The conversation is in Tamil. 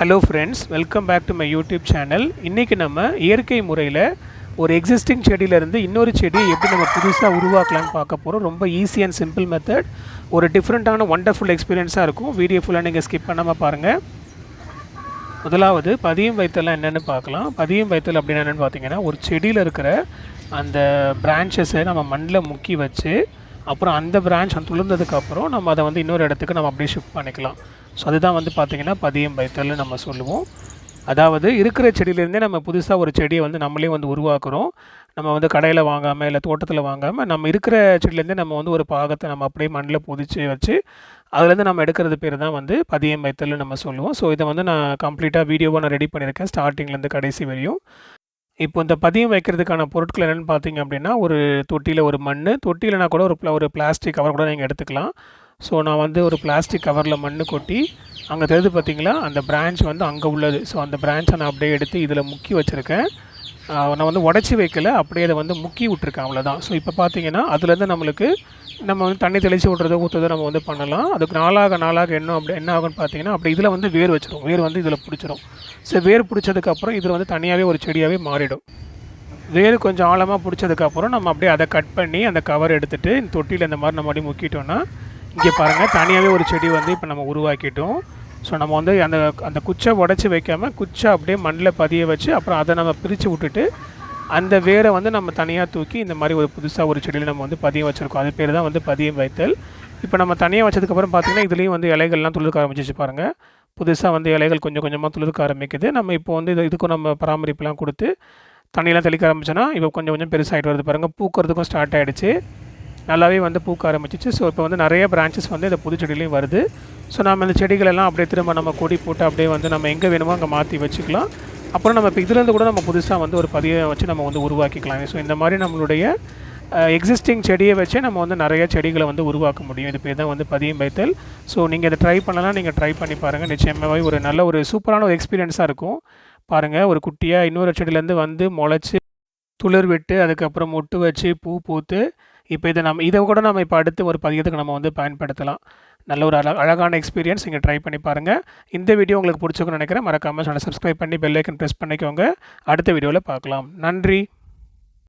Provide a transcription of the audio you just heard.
Hello friends welcome back to my YouTube channel இன்றைக்கி நம்ம இயற்கை முறையில் ஒரு எக்ஸிஸ்டிங் செடியிலேருந்து இன்னொரு செடியை எப்படி நம்ம புதுசாக உருவாக்கலாம்னு பார்க்க போகிறோம் ரொம்ப ஈஸி அண்ட் சிம்பிள் மெத்தட் ஒரு டிஃப்ரெண்ட்டான ஒண்டர்ஃபுல் எக்ஸ்பீரியன்ஸாக இருக்கும். வீடியோ ஃபுல்லாக நீங்கள் ஸ்கிப் பண்ணாமல் பாருங்கள் முதலாவது பதியம் வைத்தலாம் என்னென்னு பார்க்கலாம். பதியம் வைத்தல் அப்படின்னு என்னென்னு பார்த்தீங்கன்னா ஒரு செடியில் இருக்கிற அந்த பிரான்ச்சஸை நம்ம மண்ணில் முக்கி வச்சு அப்புறம் அந்த பிரான்ச் வந்து துளிர்ந்ததுக்கப்புறம் நம்ம அதை வந்து இன்னொரு இடத்துக்கு நம்ம அப்படியே ஷிஃப்ட் பண்ணிக்கலாம். ஸோ அதுதான் வந்து பார்த்திங்கன்னா பதியம் வைத்தல்னு நம்ம சொல்லுவோம். அதாவது இருக்கிற செடியிலேருந்தே நம்ம புதுசாக ஒரு செடியை வந்து நம்மளே வந்து உருவாக்குறோம். நம்ம வந்து கடையில் வாங்காமல் இல்லை தோட்டத்தில் வாங்காமல் நம்ம இருக்கிற செடியிலேருந்தே நம்ம வந்து ஒரு பாகத்தை நம்ம அப்படியே மண்ணில் புதிச்சு வச்சு அதுலேருந்து நம்ம எடுக்கிறது பேர் தான் வந்து பதியம் வைத்தல்னு நம்ம சொல்லுவோம். ஸோ இதை வந்து நான் கம்ப்ளீட்டாக வீடியோவாக நான் ரெடி பண்ணியிருக்கேன் ஸ்டார்டிங்லேருந்து கடைசி வரையும். இப்போ இந்த பதியம் வைக்கிறதுக்கான பொருட்கள் என்னென்னு பார்த்தீங்க அப்படின்னா ஒரு தொட்டியில் ஒரு மண் தொட்டியில்னா கூட ஒரு pla- ஒரு பிளாஸ்டிக் கவர் கூட நீங்கள் எடுத்துக்கலாம். ஸோ நான் வந்து ஒரு பிளாஸ்டிக் கவரில் மண் கொட்டி அங்கே தெரிஞ்சு பார்த்தீங்களா? அந்த பிரான்ச் வந்து அங்கே உள்ளது. ஸோ அந்த பிரான்ச்சை நான் அப்படியே எடுத்து இதில் முக்கி வச்சுருக்கேன். நான் வந்து உடச்சி வைக்கல அப்படியே அதை வந்து முக்கி விட்ருக்கேன் அவ்வளோதான் ஸோ இப்போ பார்த்தீங்கன்னா அதுலேருந்து நம்மளுக்கு நம்ம வந்து தண்ணி தெளித்து விட்றதோ ஊற்றுறதோ நம்ம வந்து பண்ணலாம். அதுக்கு நாளாக நாளாக என்ன அப்படி என்ன ஆகும்னு பார்த்தீங்கன்னா அப்படி இதில் வந்து வேர் வச்சிடும் வேர் வந்து இதில் பிடிச்சிரும். ஸோ வேர் பிடிச்சதுக்கப்புறம் இதில் வந்து தனியாகவே ஒரு செடியாகவே மாறிடும். வேர் கொஞ்சம் ஆழமாக பிடிச்சதுக்கப்புறம் நம்ம அப்படியே அதை கட் பண்ணி அந்த கவர் எடுத்துகிட்டு இந்த தொட்டியில் இந்த மாதிரி நம்ம அப்படியே முக்கிட்டோம்னா இங்கே பாருங்கள் தனியாகவே ஒரு செடி வந்து இப்போ நம்ம உருவாக்கிட்டோம். ஸோ நம்ம வந்து அந்த அந்த குச்சை உடச்சி வைக்காமல் குச்சை அப்படியே மண்ணில் பதிய வச்சு அப்புறம் அதை நம்ம பிரித்து விட்டுட்டு அந்த வேரை வந்து நம்ம தனியாக தூக்கி இந்த மாதிரி ஒரு புதுசாக ஒரு செடியில் நம்ம வந்து பதியம் வச்சுருக்கோம். அது பேர் தான் வந்து பதியம் வைத்தல். இப்போ நம்ம தனியாக வச்சதுக்கப்புறம் பார்த்திங்கன்னா இதுலேயும் வந்து இலைகள்லாம் துளிர்க்க ஆரம்பிச்சிச்சு பாருங்கள் புதுசாக வந்து இலைகள் கொஞ்சம் கொஞ்சமாக துளிர்க்க ஆரம்பிக்குது. நம்ம இப்போ வந்து இது இதுக்கும் நம்ம பராமரிப்புலாம் கொடுத்து தண்ணியெலாம் தெளிக்க ஆரம்பிச்சோன்னா இப்போ கொஞ்சம் கொஞ்சம் பெருசாகிட்டு வருது பாருங்கள் பூக்கிறதுக்கும் ஸ்டார்ட் ஆகிடுச்சு நல்லாவே வந்து பூக்க ஆரம்பிச்சிச்சு. ஸோ இப்போ வந்து நிறைய பிரான்ச்சஸ் வந்து இந்த புது செடியிலையும் வருது. ஸோ நம்ம இந்த செடிகளெல்லாம் அப்படியே திரும்ப நம்ம கொடி போட்டு அப்படியே வந்து நம்ம எங்கே வேணுமோ அங்கே மாற்றி வச்சுக்கலாம். அப்புறம் நம்ம இப்போ இதுலேருந்து கூட நம்ம புதுசாக வந்து ஒரு பதிவை வச்சு நம்ம வந்து உருவாக்கிக்கலாம். ஸோ இந்த மாதிரி நம்மளுடைய எக்ஸிஸ்டிங் செடியை வச்சே நம்ம வந்து நிறைய செடிகளை வந்து உருவாக்க முடியும். இது பேர் தான் வந்து பதியம் வைத்தல். ஸோ நீங்கள் இதை ட்ரை பண்ணலாம். நீங்கள் ட்ரை பண்ணி பாருங்கள் நிச்சயமாகவே ஒரு நல்ல ஒரு சூப்பரான ஒரு எக்ஸ்பீரியன்ஸாக இருக்கும். பாருங்கள் ஒரு குட்டியாக இன்னொரு செடியிலேருந்து வந்து முளைச்சி துளிர் விட்டு அதுக்கப்புறம் மொட்டு வச்சு பூ பூத்து இப்போ இதை நம்ம இதை கூட நம்ம இப்போ அடுத்து ஒரு பதியத்துக்கு நம்ம வந்து பயன்படுத்தலாம். நல்ல ஒரு அழ அழகான எக்ஸ்பீரியன்ஸ் நீங்கள் ட்ரை பண்ணி பாருங்கள் இந்த வீடியோ உங்களுக்கு பிடிச்சிருக்குன்னு நினைக்கிறேன். மறக்காமல் சேனலை சப்ஸ்கிரைப் பண்ணி பெல்லைக்கன் ப்ரெஸ் பண்ணிக்கோங்க. அடுத்த வீடியோவில் பார்க்கலாம். நன்றி.